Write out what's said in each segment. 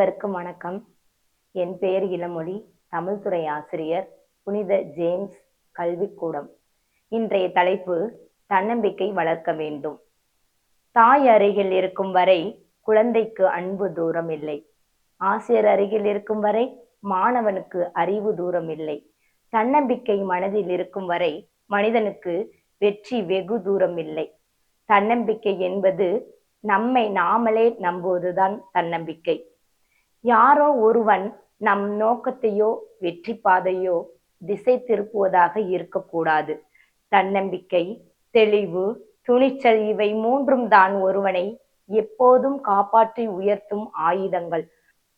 அனைவருக்கும் வணக்கம். என் பெயர் இளமொழி தமிழ்துறை ஆசிரியர் புனித ஜேம்ஸ் கல்விக்கூடம். இன்றைய தலைப்பு தன்னம்பிக்கை வளர்க்க வேண்டும். தாய் அருகில் இருக்கும் வரை குழந்தைக்கு அன்பு தூரம் இல்லை. ஆசிரியர் அருகில் இருக்கும் வரை மாணவனுக்கு அறிவு தூரம் இல்லை. தன்னம்பிக்கை மனதில் இருக்கும் வரை மனிதனுக்கு வெற்றி வெகு தூரம் இல்லை. தன்னம்பிக்கை என்பது நம்மை நாமளே நம்புவதுதான் தன்னம்பிக்கை. யாரோ ஒருவன் நம் நோக்கத்தையோ வெற்றி பாதையோ திசை திருப்புவதாக இருக்கக்கூடாது. தன்னம்பிக்கை தெளிவு துணிச்சல் இவை மூன்றும் தான் ஒருவனை எப்போதும் காப்பாற்றி உயர்த்தும் ஆயுதங்கள்.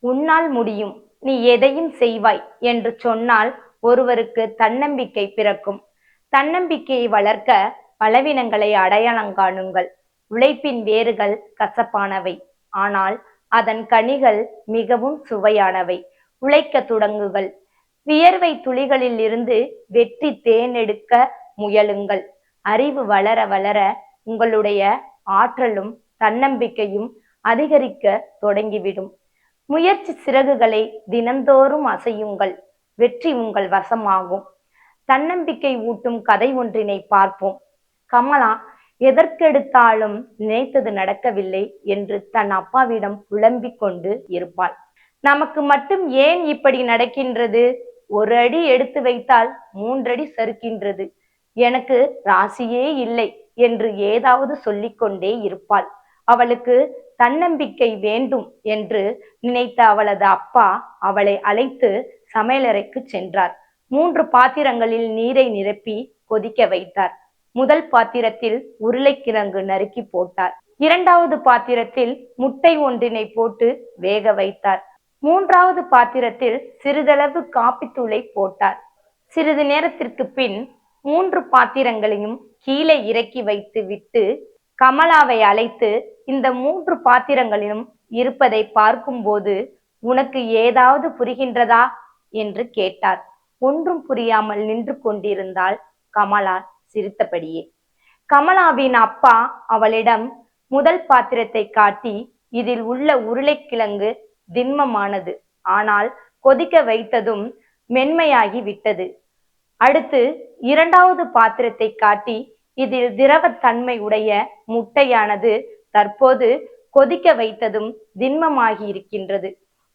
உன்னால் முடியும். நீ எதையும் செய்வாய் என்று சொன்னால் ஒருவருக்கு தன்னம்பிக்கை பிறக்கும். தன்னம்பிக்கையை வளர்க்க பலவீனங்களை அடையாளம் காணுங்கள். உழைப்பின் வேறுகள் கசப்பானவை. ஆனால் அதன் கனிகள் மிகவும் சுவையானவை. உழைக்க தொடங்குங்கள். வியர்வை துளிகளில் இருந்து வெற்றி தேனெடுக்க முயலுங்கள். அறிவு வளர வளர உங்களுடைய ஆற்றலும் தன்னம்பிக்கையும் அதிகரிக்க தொடங்கிவிடும். முயற்சி சிறகுகளை தினந்தோறும் அசையுங்கள். வெற்றி உங்கள் வசமாகும். தன்னம்பிக்கை ஊட்டும் கதை ஒன்றினை பார்ப்போம். கமலா எதற்கெடுத்தாலும் நினைத்தது நடக்கவில்லை என்று தன் அப்பாவிடம் புலம்பிக் கொண்டு இருப்பாள். நமக்கு மட்டும் ஏன் இப்படி நடக்கின்றது? ஒரு அடி எடுத்து வைத்தால் மூன்றடி சறுக்கின்றது. எனக்கு ராசியே இல்லை என்று ஏதாவது சொல்லிக்கொண்டே இருப்பாள். அவளுக்கு தன்னம்பிக்கை வேண்டும் என்று நினைத்த அவளது அப்பா அவளை அழைத்து சமையலறைக்கு சென்றார். மூன்று பாத்திரங்களில் நீரை நிரப்பி கொதிக்க வைத்தார். முதல் பாத்திரத்தில் உருளைக்கிழங்கு நறுக்கி போட்டார். இரண்டாவது பாத்திரத்தில் முட்டை ஒன்றினை போட்டு வேக வைத்தார். மூன்றாவது பாத்திரத்தில் சிறிதளவு காப்பித்தூளை போட்டார். சிறிது நேரத்திற்கு பின் மூன்று பாத்திரங்களையும் கீழே இறக்கி வைத்து விட்டு கமலாவை அழைத்து இந்த மூன்று பாத்திரங்களிலும் இருப்பதை பார்க்கும்போது உனக்கு ஏதாவது புரிகின்றதா? என்று கேட்டார். ஒன்றும் புரியாமல் நின்று கொண்டிருந்தாள் கமலா. சிரித்தபடியே. கமலாவின் அப்பா அவளிடம் முதல் பாத்திரத்தை காட்டி இதில் உள்ள உருளைக்கிழங்கு திண்மமானது. ஆனால் கொதிக்க வைத்ததும் மென்மையாகி விட்டது. அடுத்து இரண்டாவது பாத்திரத்தை காட்டி இதில் திரவத்தன்மை உடைய முட்டையானது தற்போது கொதிக்க வைத்ததும் திண்மமாகி இருக்கின்றது.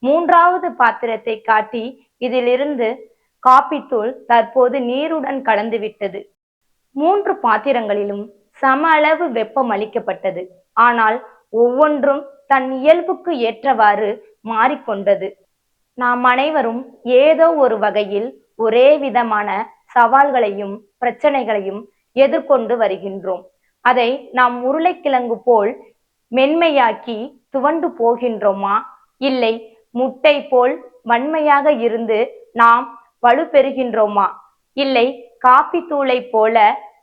மூன்றாவது பாத்திரத்தை காட்டி இதிலிருந்து காப்பித்தூள் தற்போது நீருடன் கலந்து விட்டது. மூன்று பாத்திரங்களிலும் சம அளவு வெப்பம் அளிக்கப்பட்டது. ஆனால் ஒவ்வொன்றும் தன் இயல்புக்கு ஏற்றவாறு மாறிக்கொண்டது. நாம் அனைவரும் ஏதோ ஒரு வகையில் ஒரே விதமான சவால்களையும் பிரச்சனைகளையும் எதிர்கொண்டு வருகின்றோம். அதை நாம் உருளைக்கிழங்கு போல் மென்மையாக்கி துவண்டு போகின்றோமா? இல்லை முட்டை போல் வன்மையாக இருந்து நாம் வலுப்பெறுகின்றோமா? இல்லை காப்பி தூளை போல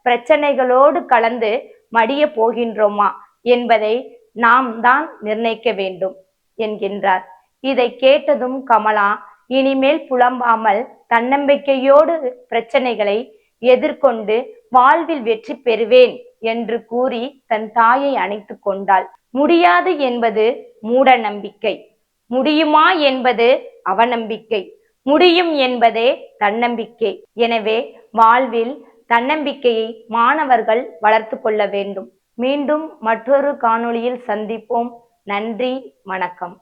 பிரச்சனைகளோடு கலந்து மடிய போகின்றோமா என்பதை நாம் தான் நிர்ணயிக்க வேண்டும் என்கின்றார். இதை கேட்டதும் கமலா இனிமேல் புலம்பாமல் தன்னம்பிக்கையோடு பிரச்சனைகளை எதிர்கொண்டு வாழ்வில் வெற்றி பெறுவேன் என்று கூறி தன் தாயை அணைத்து கொண்டாள். முடியாது என்பது மூட நம்பிக்கை முடியுமா என்பது அவநம்பிக்கை. முடியும் என்பதே தன்னம்பிக்கை. எனவே வாழ்வில் தன்னம்பிக்கையை மாணவர்கள் வளர்த்து கொள்ள வேண்டும். மீண்டும் மற்றொரு காணொளியில் சந்திப்போம். நன்றி வணக்கம்.